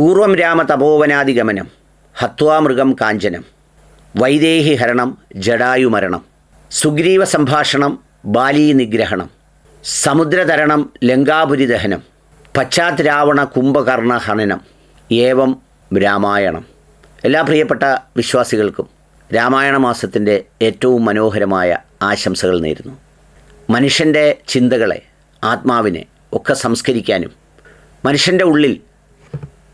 പൂർവം രാമ തപോവനാദിഗമനം ഹത്വാമൃഗം കാഞ്ചനം വൈദേഹി ഹരണം ജടായുമരണം സുഗ്രീവ സംഭാഷണം ബാലീ നിഗ്രഹണം സമുദ്രതരണം ലങ്കാപുരി ദഹനം പശ്ചാത് രാവണ കുംഭകർണ ഹനനം ഏവം രാമായണം. എല്ലാ പ്രിയപ്പെട്ട വിശ്വാസികൾക്കും രാമായണ മാസത്തിന്റെ ഏറ്റവും മനോഹരമായ ആശംസകൾ നേരുന്നു. മനുഷ്യന്റെ ചിന്തകളെ ആത്മാവിനെ ഒക്കെ സംസ്കരിക്കാനും മനുഷ്യന്റെ ഉള്ളിൽ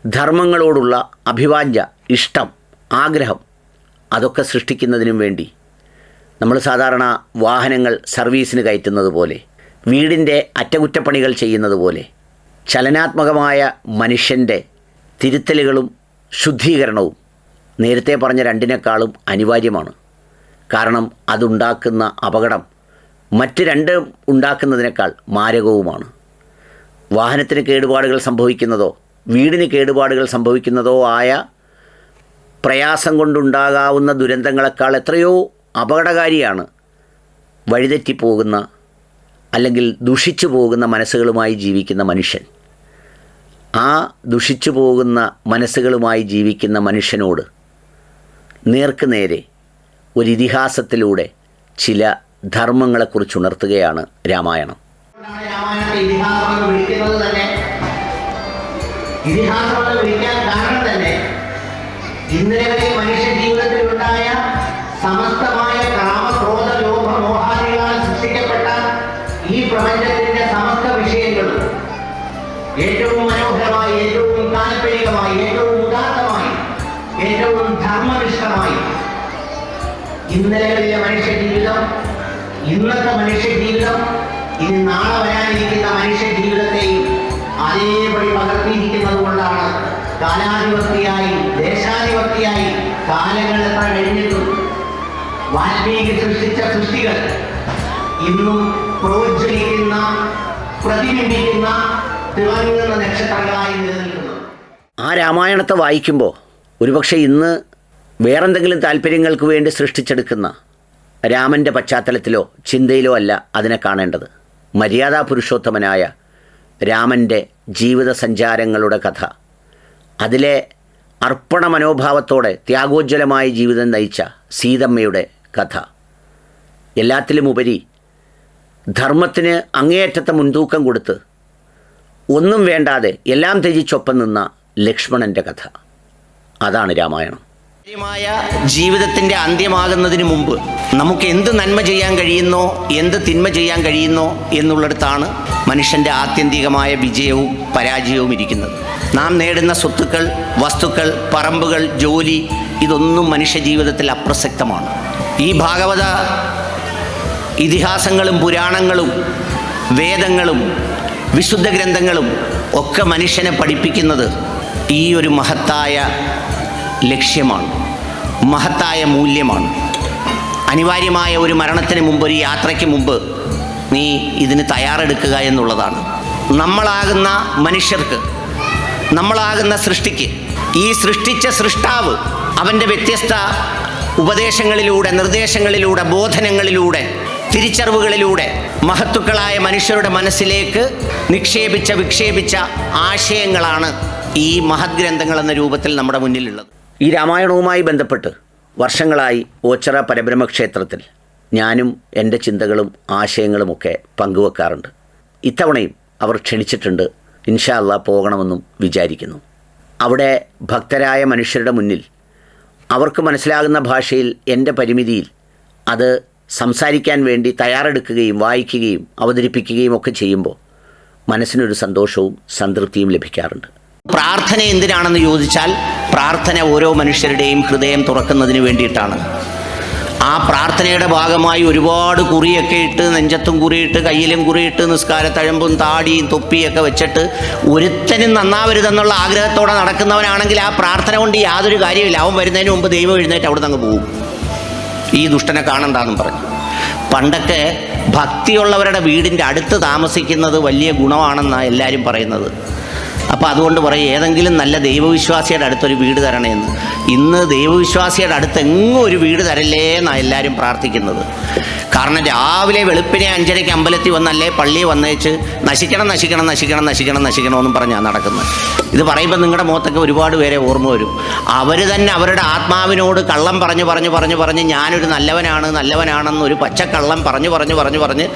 ധർമ്മങ്ങളോടുള്ള അഭിവാഞ്ച ഇഷ്ടം ആഗ്രഹം അതൊക്കെ സൃഷ്ടിക്കുന്നതിനും വേണ്ടി. നമ്മൾ സാധാരണ വാഹനങ്ങൾ സർവീസിന് കയറ്റുന്നത് പോലെ വീടിന്റെ അറ്റകുറ്റപ്പണികൾ ചെയ്യുന്നത് പോലെ ചലനാത്മകമായ മനുഷ്യന്റെ തിരുത്തലുകളും ശുദ്ധീകരണവും നേരത്തെ പറഞ്ഞ രണ്ടിനേക്കാളും അനിവാര്യമാണ്. കാരണം അതുണ്ടാക്കുന്ന അപകടം മറ്റ് രണ്ട് ഉണ്ടാക്കുന്നതിനേക്കാൾ മാരകവുമാണ്. വാഹനത്തിന് കേടുപാടുകൾ സംഭവിക്കുന്നതോ വീടിന് കേടുപാടുകൾ സംഭവിക്കുന്നതോ ആയ പ്രയാസം കൊണ്ടുണ്ടാകാവുന്ന ദുരന്തങ്ങളെക്കാൾ എത്രയോ അപകടകാരിയാണ് വഴിതെറ്റിപ്പോകുന്ന അല്ലെങ്കിൽ ദുഷിച്ചു പോകുന്ന മനസ്സുകളുമായി ജീവിക്കുന്ന മനുഷ്യൻ. ആ ദുഷിച്ചു പോകുന്ന മനസ്സുകളുമായി ജീവിക്കുന്ന മനുഷ്യനോട് നേർക്കുനേരെ ഒരു ഇതിഹാസത്തിലൂടെ ചില ധർമ്മങ്ങളെക്കുറിച്ച് ഉണർത്തുകയാണ് രാമായണം എന്ന് വിളിക്കുന്നത് തന്നെ ഇതിഹാസം എന്ന് വിളിക്കാൻ കാരണം തന്നെ ഇന്നലെ വരെ മനുഷ്യ ജീവിതത്തിൽ ഉണ്ടായ സമസ്തമായ കാമക്രോധ ലോഭ മോഹാദികളാൽ സൃഷ്ടിക്കപ്പെട്ട ഈ പ്രപഞ്ചത്തിന്റെ സമസ്ത വിഷയങ്ങളും ഏറ്റവും മനോഹരമായി ഏറ്റവും താല്പര്യമായി ഏറ്റവും ഉദാത്തമായി ഏറ്റവും ധർമ്മനിഷ്ഠമായി ഇന്നലകളിലെ മനുഷ്യ ജീവിതം ഇന്നത്തെ മനുഷ്യ ജീവിതം ഇനി നാളെ വരാനിരിക്കുന്ന കാലാധിപത്യായി ദേശാധിപത്യായി കാലങ്ങൾ കഴിഞ്ഞിട്ടും വാൽമീകി സൃഷ്ടിച്ച സൃഷ്ടികൾ ഇന്നും പ്രോജ്വലിക്കുന്ന പ്രതിബിംബിക്കുന്ന തിളങ്ങുന്ന നക്ഷത്രങ്ങളായി നിലനിൽക്കുന്നു. ആ രാമായണത്തെ വായിക്കുമ്പോൾ ഒരുപക്ഷെ ഇന്ന് വേറെന്തെങ്കിലും താല്പര്യങ്ങൾക്ക് വേണ്ടി സൃഷ്ടിച്ചെടുക്കുന്ന രാമന്റെ പശ്ചാത്തലത്തിലോ ചിന്തയിലോ അല്ല അതിനെ കാണേണ്ടത്. മര്യാദാ പുരുഷോത്തമനായ രാമന്റെ ജീവിത സഞ്ചാരങ്ങളുടെ കഥ. അതിലെ അർപ്പണ മനോഭാവത്തോടെ ത്യാഗോജ്വലമായ ജീവിതം നയിച്ച സീതമ്മയുടെ കഥ. എല്ലാത്തിലുമുപരി ധർമ്മത്തിന് അങ്ങേയറ്റത്തെ മുൻതൂക്കം കൊടുത്ത് ഒന്നും വേണ്ടാതെ എല്ലാം ത്യജിച്ചൊപ്പം നിന്ന ലക്ഷ്മണന്റെ കഥ. അതാണ് രാമായണം. മായ ജീവിതത്തിന്റെ അന്ത്യമാകുന്നതിന് മുമ്പ് നമുക്ക് എന്ത് നന്മ ചെയ്യാൻ കഴിയുന്നോ എന്ത് തിന്മ ചെയ്യാൻ കഴിയുന്നോ എന്നുള്ളിടത്താണ് മനുഷ്യന്റെ ആത്യന്തികമായ വിജയവും പരാജയവും ഇരിക്കുന്നത്. നാം നേടുന്ന സ്വത്തുക്കൾ വസ്തുക്കൾ പറമ്പുകൾ ജോലി ഇതൊന്നും മനുഷ്യ ജീവിതത്തിൽ അപ്രസക്തമാണ്. ഈ ഭാഗവത ഇതിഹാസങ്ങളും പുരാണങ്ങളും വേദങ്ങളും വിശുദ്ധ ഗ്രന്ഥങ്ങളും ഒക്കെ മനുഷ്യനെ പഠിപ്പിക്കുന്നത് ഈ ഒരു മഹത്തായ ലക്ഷ്യമാണ്. മഹത്തായ മൂല്യമാണ്. അനിവാര്യമായ ഒരു മരണത്തിന് മുമ്പ് ഒരു യാത്രയ്ക്ക് മുമ്പ് നീ ഇതിന് തയ്യാറെടുക്കുക എന്നുള്ളതാണ്. നമ്മളാകുന്ന മനുഷ്യർക്ക് നമ്മളാകുന്ന സൃഷ്ടിക്ക്. ഈ സൃഷ്ടിച്ച സൃഷ്ടാവ് അവന്റെ വ്യത്യസ്ത ഉപദേശങ്ങളിലൂടെ നിർദ്ദേശങ്ങളിലൂടെ ബോധനങ്ങളിലൂടെ തിരിച്ചറിവുകളിലൂടെ മഹത്തുക്കളായ മനുഷ്യരുടെ മനസ്സിലേക്ക് നിക്ഷേപിച്ച വിക്ഷേപിച്ച ആശയങ്ങളാണ് ഈ മഹത് ഗ്രന്ഥങ്ങൾ എന്ന രൂപത്തിൽ നമ്മുടെ മുന്നിലുള്ളത്. ഈ രാമായണവുമായി ബന്ധപ്പെട്ട് വർഷങ്ങളായി ഓച്ചറ പരബ്രഹ്മ ക്ഷേത്രത്തിൽ ഞാനും എന്റെ ചിന്തകളും ആശയങ്ങളുമൊക്കെ പങ്കുവെക്കാറുണ്ട്. ഇത്തവണയും അവർ ക്ഷണിച്ചിട്ടുണ്ട് ഇൻഷാ അള്ളാ പോകണമെന്നും വിചാരിക്കുന്നു. അവിടെ ഭക്തരായ മനുഷ്യരുടെ മുന്നിൽ അവർക്ക് മനസ്സിലാകുന്ന ഭാഷയിൽ എന്റെ പരിമിതിയിൽ അത് സംസാരിക്കാൻ വേണ്ടി തയ്യാറെടുക്കുകയും വായിക്കുകയും അവതരിപ്പിക്കുകയും ഒക്കെ ചെയ്യുമ്പോൾ മനസ്സിനൊരു സന്തോഷവും സംതൃപ്തിയും ലഭിക്കാറുണ്ട്. പ്രാർത്ഥന എന്തിനാണെന്ന് ചോദിച്ചാൽ പ്രാർത്ഥന ഓരോ മനുഷ്യരുടെയും ഹൃദയം തുറക്കുന്നതിന് വേണ്ടിയിട്ടാണ്. ആ പ്രാർത്ഥനയുടെ ഭാഗമായി ഒരുപാട് കുറിയൊക്കെ ഇട്ട് നെഞ്ചത്തും കുറിയിട്ട് കയ്യിലും കുറിയിട്ട് നിസ്കാരത്തഴമ്പും താടിയും തൊപ്പിയൊക്കെ വെച്ചിട്ട് ഒരുത്തനും നന്നാവരുതെന്നുള്ള ആഗ്രഹത്തോടെ നടക്കുന്നവനാണെങ്കിൽ ആ പ്രാർത്ഥന കൊണ്ട് യാതൊരു കാര്യമില്ല. അവൻ വരുന്നതിന് മുമ്പ് ദൈവം എഴുന്നേറ്റ് അവിടെ നിന്ന് പോകും. ഈ ദുഷ്ടനെ കാണണ്ടെന്നും പറഞ്ഞു. പണ്ടൊക്കെ ഭക്തിയുള്ളവരുടെ വീടിന്റെ അടുത്ത് താമസിക്കുന്നത് വലിയ ഗുണമാണെന്നാണ് എല്ലാവരും പറയുന്നത്. അപ്പോൾ അതുകൊണ്ട് പറയും ഏതെങ്കിലും നല്ല ദൈവവിശ്വാസിയുടെ അടുത്തൊരു വീട് തരണേന്ന് ഇന്ന് ദൈവവിശ്വാസിയുടെ അടുത്ത് എങ്ങും ഒരു വീട് തരല്ലേ എന്നാണ് എല്ലാവരും പ്രാർത്ഥിക്കുന്നത്. കാരണം രാവിലെ വെളുപ്പിനെ അഞ്ചരയ്ക്ക് അമ്പലത്തിൽ വന്നല്ലേ പള്ളി വന്നേച്ച് നശിക്കണം നശിക്കണം നശിക്കണം നശിക്കണം നശിക്കണം എന്നും പറഞ്ഞാൽ നടക്കുന്നത് ഇത് പറയുമ്പോൾ നിങ്ങളുടെ മുഖത്തൊക്കെ ഒരുപാട് പേരെ ഓർമ്മ വരും. അവർ തന്നെ അവരുടെ ആത്മാവിനോട് കള്ളം പറഞ്ഞു പറഞ്ഞു പറഞ്ഞു പറഞ്ഞ് ഞാനൊരു നല്ലവനാണ് നല്ലവനാണെന്ന് ഒരു പച്ചക്കള്ളം പറഞ്ഞു പറഞ്ഞു പറഞ്ഞു പറഞ്ഞ്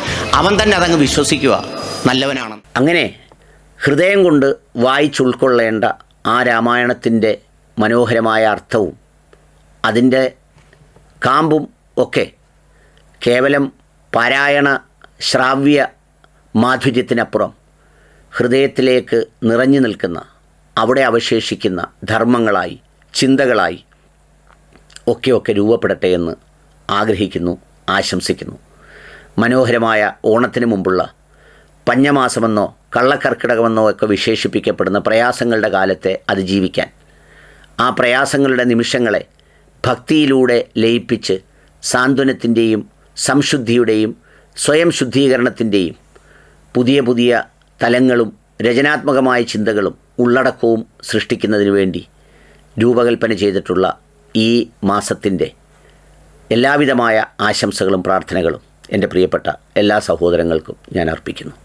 അവൻ തന്നെ അതങ്ങ് വിശ്വസിക്കുക നല്ലവനാണെന്ന്. അങ്ങനെ ഹൃദയം കൊണ്ട് വായിച്ചുൾക്കൊള്ളേണ്ട ആ രാമായണത്തിന്റെ മനോഹരമായ അർത്ഥവും അതിന്റെ കാമ്പും ഒക്കെ കേവലം പാരായണ ശ്രാവ്യ മാധുര്യത്തിനപ്പുറം ഹൃദയത്തിലേക്ക് നിറഞ്ഞു നിൽക്കുന്ന അവിടെ അവശേഷിക്കുന്ന ധർമ്മങ്ങളായി ചിന്തകളായി ഒക്കെ ഒക്കെ രൂപപ്പെടട്ടെ എന്ന് ആഗ്രഹിക്കുന്നു ആശംസിക്കുന്നു. മനോഹരമായ ഓണത്തിന് മുമ്പുള്ള പഞ്ഞമാസമെന്നോ കള്ളക്കർക്കിടകമെന്നോ ഒക്കെ വിശേഷിപ്പിക്കപ്പെടുന്ന പ്രയാസങ്ങളുടെ കാലത്തെ അതിജീവിക്കാൻ. ആ പ്രയാസങ്ങളുടെ നിമിഷങ്ങളെ ഭക്തിയിലൂടെ ലയിപ്പിച്ച് സാന്ത്വനത്തിന്റെയും സംശുദ്ധിയുടെയും സ്വയം ശുദ്ധീകരണത്തിന്റെയും പുതിയ പുതിയ തലങ്ങളും രചനാത്മകമായ ചിന്തകളും ഉള്ളടക്കവും സൃഷ്ടിക്കുന്നതിന് വേണ്ടി രൂപകൽപ്പന ചെയ്തിട്ടുള്ള ഈ മാസത്തിന്റെ എല്ലാവിധമായ ആശംസകളും പ്രാർത്ഥനകളും എന്റെ പ്രിയപ്പെട്ട എല്ലാ സഹോദരങ്ങൾക്കും ഞാൻ അർപ്പിക്കുന്നു.